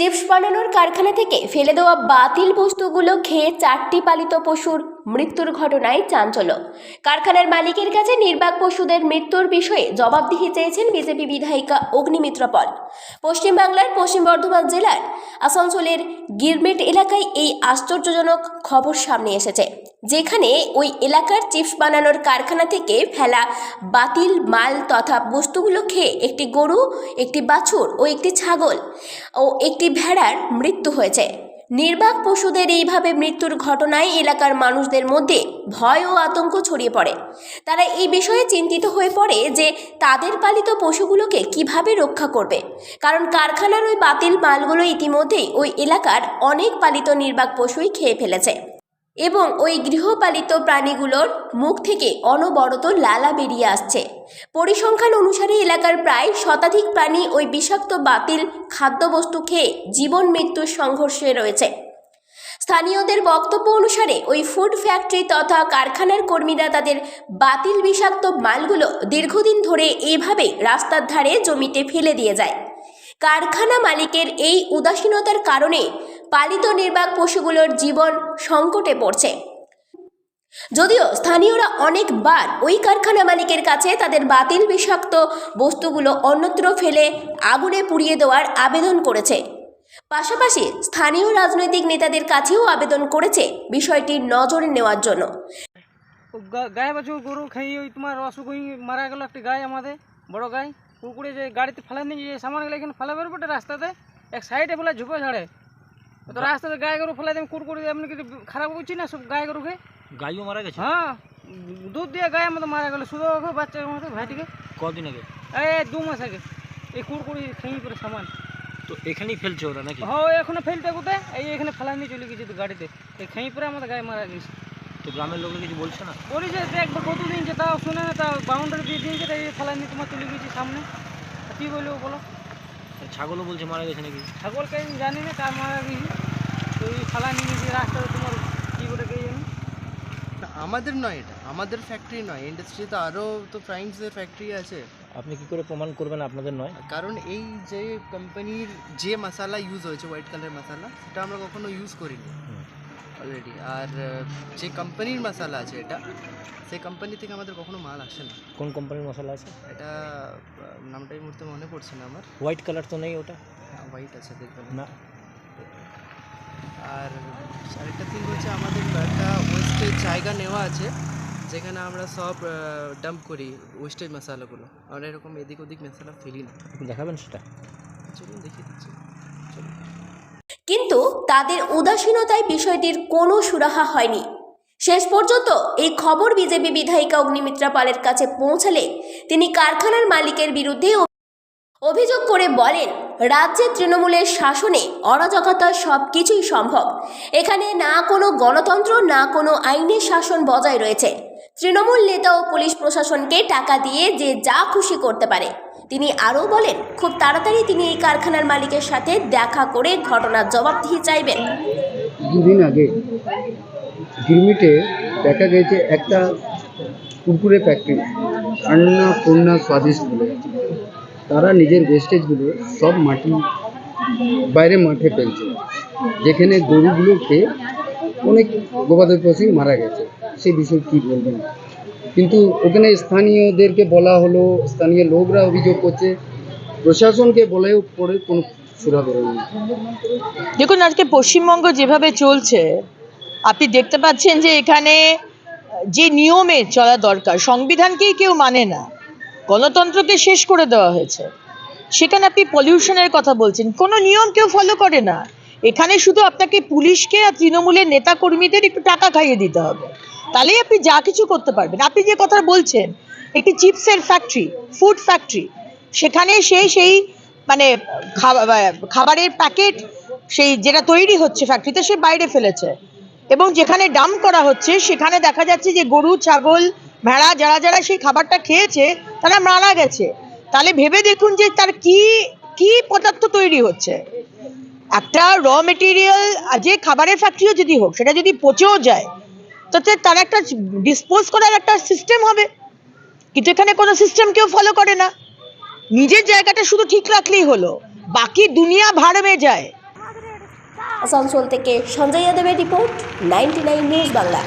Chips বানানোর কারখানা থেকে ফেলে দেওয়া বাতিল বস্তুগুলো খেয়ে চারটি পালিত পশুর মৃত্যুর ঘটনায় চাঞ্চল্য। কারখানার মালিকের কাছে নির্বাক পশুদের মৃত্যুর বিষয়ে জবাবদিহি চেয়েছেন বিজেপি বিধায়িকা অগ্নিমিত্র পল। পশ্চিমবাংলার পশ্চিম বর্ধমান জেলার আসানসোলের গিরমেট এলাকায় এই আশ্চর্যজনক খবর সামনে এসেছে, যেখানে ওই এলাকার চিপস বানানোর কারখানা থেকে ফেলা বাতিল মাল তথা বস্তুগুলো খেয়ে একটি গরু, একটি বাছুর ও একটি ছাগল ও একটি ভেড়ার মৃত্যু হয়েছে। নির্বাক পশুদের এইভাবে মৃত্যুর ঘটনায় এলাকার মানুষদের মধ্যে ভয় ও আতঙ্ক ছড়িয়ে পড়ে। তারা এই বিষয়ে চিন্তিত হয়ে পড়ে যে তাদের পালিত পশুগুলোকে কীভাবে রক্ষা করবে। কারণ কারখানার ওই বাতিল মালগুলো ইতিমধ্যেই ওই এলাকার অনেক পালিত নির্বাক পশুই খেয়ে ফেলেছে। এবং ওই গৃহপালিত প্রাণীগুলোর মুখ থেকে অনবরত লালা বেরিয়ে আসছে। পরিসংখ্যান অনুসারে এলাকার প্রায় শতাধিক প্রাণী ওই বিষাক্ত বাতিল খাদ্যবস্তু খেয়ে জীবন মৃত্যুর সংঘর্ষে রয়েছে। স্থানীয়দের বক্তব্য অনুসারে ওই ফুড ফ্যাক্টরি তথা কারখানার কর্মীরা তাদের বাতিল বিষাক্ত মালগুলো দীর্ঘদিন ধরে এভাবে রাস্তার ধারে জমিতে ফেলে দিয়ে যায়। কারখানা মালিকের এই উদাসীনতার কারণে পালিত নির্বাক পশুগুলোর জীবন সংকটে পড়ছে। যদিও স্থানীয়রা অনেকবার ওই কারখানা মালিকের কাছে তাদের বাতিল বিষাক্ত বস্তুগুলো অন্যত্র ফেলে আগুনে পুড়িয়ে দেওয়ার আবেদন করেছে। পাশাপাশি স্থানীয় রাজনৈতিক নেতাদের কাছেও আবেদন করেছে বিষয়টি নজরে নেওয়ার জন্য। গায়ে বাছুর গরু খাইয়ে ওই তোমার অসুখ মারা গেল একটা গায়ে আমাদের, বড় গায়ে। কুকুরে যে গাড়িতে ফেলে নিয়ে যে সামান গেলে এখানে ফেলে বেরোবো রাস্তাতে। এক সাইডে ফেলে ঝুপে ঝাড়ে। তো রাস্তাতে গায়ে গরু ফেলে দেন কুরকুরি এমনি কিছু খারাপ করছি না সব গায়ে গরুকে? গাইও মারা গেছে? হ্যাঁ দুধ দিয়ে গায়ে আমাদের মারা গেল শুধু ওকে বাচ্চার মতো ভাইটিকে। কদিন আগে? এই দু মাস আগে এই কুরকুরি খেয়ে পরে সামান। তো এখানেই ফেলছে ওরা নাকি? হ্যাঁ এখনও ফেলতে কোথায়? এই এখানে ফেলা নিয়ে চলে গেছে তো গাড়িতে। এই খেয়ে পরে আমাদের গায়ে মারা গেছে। তো গ্রামের লোকে কিছু বলছে না? বলি যে একবার কত দিনছে তাও শুনে না তাও বাউন্ডারি দিয়ে দিয়েছে তাই নিয়ে তোমার চলে গেছি সামনে। কী বলব বলো? ছাগলও বলছে মারা গেছে নাকি? ছাগলকে আমি জানি না কার মারা গেছি। তো এই ফালা নিয়ে গেছি রাস্তাতে তোমার কী করে কে জানি? না, আমাদের নয় এটা আমাদের ফ্যাক্টরি নয় ইন্ডাস্ট্রিতে আরও তো ফ্রাইন্সের ফ্যাক্টরি আছে। আপনি কি করে প্রমাণ করবেন আপনাদের নয়? কারণ এই যে কোম্পানির যে মশালা ইউজ হয়েছে হোয়াইট কালার মশালা সেটা আমরা কখনো ইউজ করিনি। অলরেডি আর যে কোম্পানির মশালা আছে এটা সেই কোম্পানি থেকে আমাদের কখনো মাল আসে না। কোন কোম্পানির মশলা আছে? এটা আহ, নামটা এই মুহূর্তে মনে পড়ছে না আমার। হোয়াইট কালার তো নেই ওটা? হোয়াইট আছে দেখবেন না। আর আরেকটা থিং হচ্ছে আমাদের একটা ওয়েস্টেজ জায়গা নেওয়া আছে যেখানে আমরা সব ডাম্প করি ওয়েস্টেজ মশালাগুলো আমরা এরকম এদিক ওদিক মশলা ফেলি না। দেখাবেন সেটা? চলুন দেখিয়ে দিচ্ছি চলুন। তাদের উদাসীনতায় বিষয়টির কোনো সুরাহা হয়নি। শেষ পর্যন্ত এই খবর বিজেপি বিধায়িকা অগ্নিমিত্রা পালের কাছে পৌঁছালে তিনি কারখানার মালিকের বিরুদ্ধে অভিযোগ করে বলেন, রাজ্যে তৃণমূলের শাসনে অরাজকতা সব কিছুই সম্ভব। এখানে না কোনো গণতন্ত্র, না কোনো আইনের শাসন বজায় রয়েছে। তৃণমূল নেতা ও পুলিশ প্রশাসনকে টাকা দিয়ে যে যা খুশি করতে পারে। তিনি আরও বলেন, খুব তাড়াতাড়ি তিনি এই কারখানার মালিকের সাথে দেখা করে ঘটনার জবাব জবাবদিহি চাইবেন। দুদিন আগে গিরমিটে দেখা গেছে একটা কুরকুরে ফ্যাক্টরি আন্না পূর্ণা স্বাদিষ্ট বলে। তারা নিজের ওয়েস্টেজগুলো সব মাটি বাইরে মাঠে ফেলছে, যেখানে গরুগুলো খেয়ে অনেক গবাদি পশু মারা গেছে। সেই বিষয়ে কী বলবেন? কিন্তু ওখানে স্থানীয়দেরকে বলা হলো, স্থানীয় লোকরা অভিযোগ করছে, প্রশাসনকে বলেও পরে কোনো সুরা বেরোয়নি। দেখুন, আজকে পশ্চিমবঙ্গ যেভাবে চলছে, আপনি দেখতে পাচ্ছেন যে এখানে, যে নিয়মে চলা দরকার, সংবিধানকেই কেউ মানে না। গণতন্ত্রকে শেষ করে দেওয়া হয়েছে। সেখানে আপনি পলিউশনের কথা বলছেন, কোনো নিয়ম কেউ ফলো করে না। এখানে শুধু আপনাকে পুলিশকে আর তৃণমূলের নেতা কর্মীদের একটু টাকা খাইয়ে দিতে হবে। তাহলেই আপনি যা কিছু করতে পারবেন। আপনি যে কথা বলছেন, একটি চিপসের ফ্যাক্টরি ফুড ফ্যাক্টরি সেখানে সে সেই মানে খাবারের প্যাকেট সেই যেটা তৈরি হচ্ছে ফ্যাক্টরিতে সে বাইরে ফেলেছে। এবং যেখানে ডাম করা হচ্ছে, সেখানে দেখা যাচ্ছে যে গরু, ছাগল, ভেড়া যারা যারা সেই খাবারটা খেয়েছে, তারা মারা গেছে। তাহলে ভেবে দেখুন যে তার কি কি পদার্থ তৈরি হচ্ছে। একটা র মেটেরিয়াল যে খাবারের ফ্যাক্টরিও যদি হোক, সেটা যদি পচেও যায় তাতে তার একটা ডিসপোজ করার একটা সিস্টেম হবে। কিন্তু এখানে কোনো সিস্টেম কেউ ফলো করে না। নিজের জায়গাটা শুধু ঠিক রাখলেই হলো। বাকি দুনিয়া ভাড়মে যায়। আসানসোল থেকে সঞ্জয় যাদবের রিপোর্ট নাইনটি নিউজ বাংলা